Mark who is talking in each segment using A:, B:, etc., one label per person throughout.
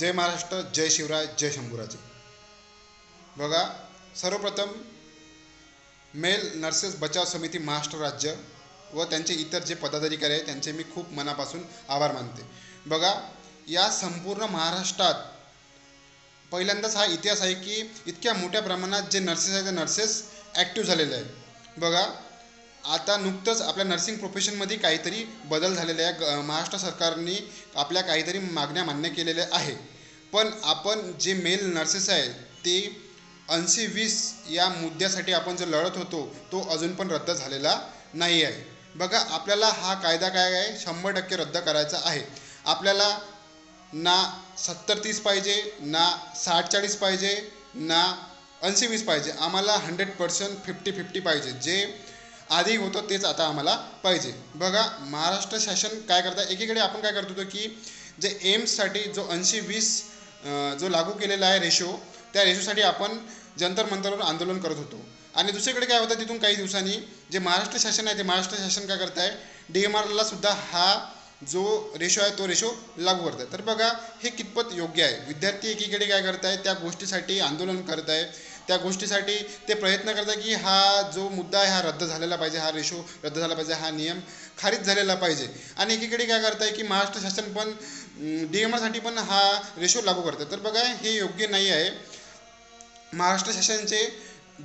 A: जय महाराष्ट्र जय शिवराय जय शंभूराजे. बघा सर्वप्रथम mail nurses बचाव समिती महाराष्ट्र राज्य व त्यांचे इतर जे पदाधिकारी आहेत त्यांचे मी खूप मनापासून आभार मानते. बघा या संपूर्ण महाराष्ट्रात पहिल्यांदाच हा इतिहास आहे की इतक्या मोठ्या प्रमाणात जे नर्सेस आहेत ते नर्सेस ॲक्टिव्ह झालेले आहेत. बघा आता नुकतंच आपल्या नर्सिंग प्रोफेशनमध्ये काहीतरी बदल झालेले आहे. महाराष्ट्र सरकारने आपल्या काहीतरी मागण्या मान्य केलेल्या आहे. पण आपण जे मेल नर्सेस आहे ते ऐंशी वीस या मुद्द्यासाठी आपण जो लढत होतो तो अजून पण रद्द झालेला नाही आहे. बघा आपल्याला हा कायदा काय आहे? शंभर टक्के रद्द करायचा आहे. आपल्याला ना सत्तर तीस पाहिजे ना साठ चाळीस पाहिजे ना ऐंशी वीस पाहिजे. आम्हाला हंड्रेड पर्सेंट फिफ्टी फिफ्टी पाहिजे. जे आधी होतं तेच आता आम्हाला पाहिजे. बघा महाराष्ट्र शासन काय करतं? एकीकडे आपण काय करत होतो की जे एम्ससाठी जो ऐंशी वीस जो लागू केलेला आहे रेशो त्या रेशोसाठी आपण जंतर मंतरवर आंदोलन करत होतो. आणि दुसरीकडे काय होतं तिथून काही दिवसांनी जे महाराष्ट्र शासन आहे ते महाराष्ट्र शासन काय करत आहे डी एम आरला सुद्धा हा जो रेशो आहे तो रेशो लागू करत आहे तर बघा हे कितपत योग्य आहे? विद्यार्थी एकीकडे काय करत आहे त्या गोष्टीसाठी आंदोलन करत आहे त्या गोष्टीसाठी ते प्रयत्न करत आहे की हा जो मुद्दा आहे हा रद्द झालेला पाहिजे हा रेशो रद्द झाला पाहिजे हा नियम खारिज झालेला पाहिजे. आणि एकीकडे काय करत आहे की महाराष्ट्र शासन पण डी एम आरसाठी पण हा रेशो लागू करत आहे तर बघा हे योग्य नाही आहे. महाराष्ट्र शासनचे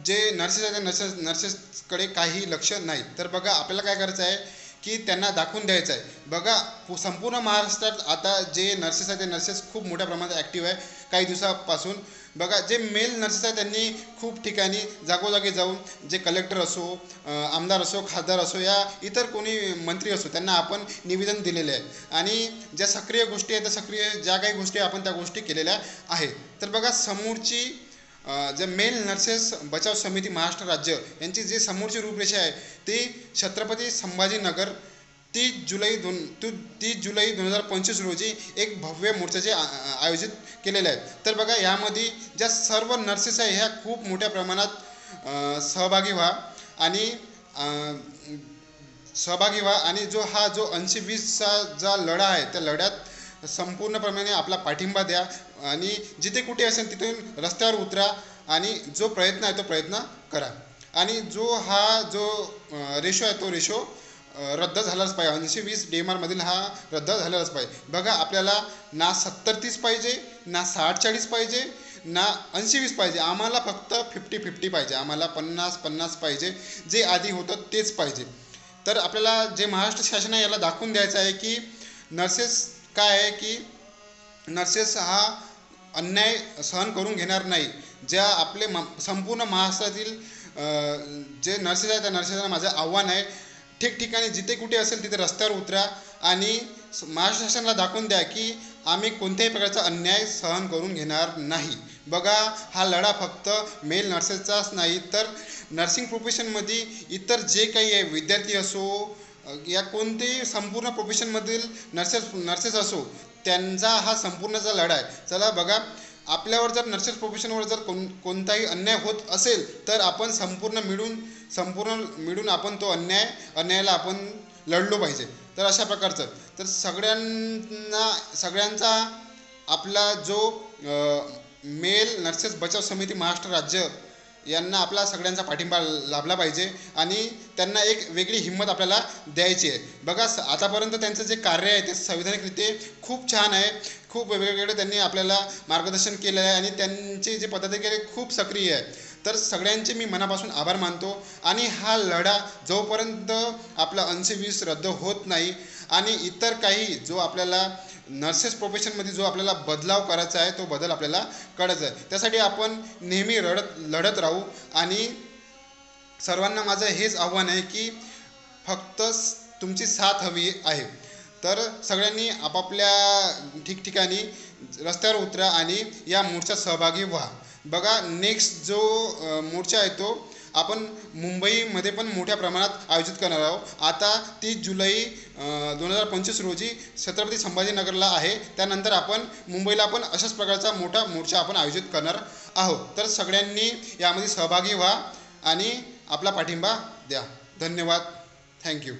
A: जे नर्सेस आहेत नर्सेस नर्सेसकडे काही लक्ष नाही. तर बघा आपल्याला काय करायचं आहे की त्यांना दाखवून द्यायचं आहे. बघा संपूर्ण महाराष्ट्रात आता जे नर्सेस आहेत ते नर्सेस खूप मोठ्या प्रमाणात ॲक्टिव्ह आहे. काही दिवसापासून बघा जे मेल नर्सेस आहेत त्यांनी खूप ठिकाणी जागोजागी जाऊन जे कलेक्टर असो आमदार असो खासदार असो या इतर कोणी मंत्री असो त्यांना आपण निवेदन दिलेले आहे. आणि ज्या सक्रिय गोष्टी आहेत त्या सक्रिय ज्या काही गोष्टी आपण त्या गोष्टी केलेल्या आहेत. तर बघा समोरची जे मेल नर्सेस बचाव समिती महाराष्ट्र राज्य यांची जी समोरची रूपरेषा आहे ती छत्रपती संभाजीनगर तीस जुलै दोन तू तीस जुलै दोन हजार पंचवीस रोजी एक भव्य मोर्चाचे आ- आयोजित केलेले आहेत. तर बघा यामध्ये ज्या सर्व नर्सेस आहे ह्या खूप मोठ्या प्रमाणात सहभागी व्हा आणि सहभागी व्हा आणि जो हा जो ऐंशी वीसचा जा लढा आहे त्या लढ्यात संपूर्णप्रमाणे आपला पाठिंबा द्या आणि जिथे कुठे असेल तिथून रस्त्यावर उतरा आणि जो प्रयत्न आहे तो प्रयत्न करा. आणि जो हा जो रेशो आहे तो रेशो रद्द झालाच पाहिजे. ऐंशी वीस डी एम आरमधील हा रद्द झालेलाच पाहिजे. बघा आपल्याला ना सत्तर तीस पाहिजे ना साठ चाळीस पाहिजे ना ऐंशी वीस पाहिजे. आम्हाला फक्त फिफ्टी फिफ्टी पाहिजे. आम्हाला पन्नास पन्नास पाहिजे. जे आधी होतं तेच पाहिजे. तर आपल्याला जे महाराष्ट्र शासन आहे याला दाखवून द्यायचं आहे की नर्सेस काय आहे की नर्सेस हा अन्याय सहन करून घेणार नाही. ज्या आपले म संपूर्ण महाराष्ट्रातील जे नर्सेस आहेत त्या नर्सेसला माझं आव्हान आहे ठिकठिकाणी जिथे कुठे असेल तिथे रस्त्यावर उतरा आणि स- महाराष्ट्र शासनाला दाखवून द्या की आम्ही कोणत्याही प्रकारचा अन्याय सहन करून घेणार नाही. बघा हा लढा फक्त मेल नर्सेसचाच नाही तर नर्सिंग प्रोफेशनमध्ये इतर जे काही आहे विद्यार्थी असो या कोणतेही संपूर्ण प्रोफेशनमधील नर्सेस नर्सेस असो त्यांचा हा संपूर्णचा लढा आहे चला बघा. आपल्यावर जर नर्सेस प्रोफेशनवर जर कोण कोणताही अन्याय होत असेल तर आपण संपूर्ण मिळून संपूर्ण मिळून आपण तो अन्याय अन्यायाला आपण लढलो पाहिजे. तर अशा प्रकारचं. तर सगळ्यांना सगळ्यांचा आपला जो मेल नर्सेस बचाव समिती महाराष्ट्र राज्य यांना आपला सगळ्यांचा पाठिंबा लाभला पाहिजे आणि त्यांना एक वेगळी हिंमत आपल्याला द्यायची आहे. बघा स- आतापर्यंत त्यांचं जे कार्य आहे ते संविधानिकरित्या खूप छान आहे. खूप वेगवेगळे त्यांनी आपल्याला मार्गदर्शन केलं आहे आणि त्यांचे जे पदाधिकारी खूप सक्रिय आहे तर सगळ्यांचे मी मनापासून आभार मानतो. आणि हा लढा जोपर्यंत आपला ऐंशी वीस रद्द होत नाही आणि इतर काही जो आपल्याला नर्सेस प्रोफेशनमध्ये जो आपल्याला बदलाव करायचा आहे तो बदल आपल्याला कळायचा आहे. त्यासाठी आपण नेहमी रडत लढत राहू. आणि सर्वांना माझं हेच आव्हान आहे की फक्त तुमची साथ हवी आहे. तर सगळ्यांनी आपापल्या ठिकठिकाणी रस्त्यावर उतरा आणि या मोर्चात सहभागी व्हा. बघा नेक्स्ट जो मोर्चा आहे तो आपण मुंबईमध्ये पण मोठ्या प्रमाणात आयोजित करणार आहोत. आता तीस जुलै दोन हजार पंचवीस रोजी छत्रपती संभाजीनगरला आहे. त्यानंतर आपण मुंबईला पण अशाच प्रकारचा मोठा मोर्चा आपण आयोजित करणार आहोत. तर सगळ्यांनी यामध्ये सहभागी व्हा आणि आपला पाठिंबा द्या. धन्यवाद. थँक्यू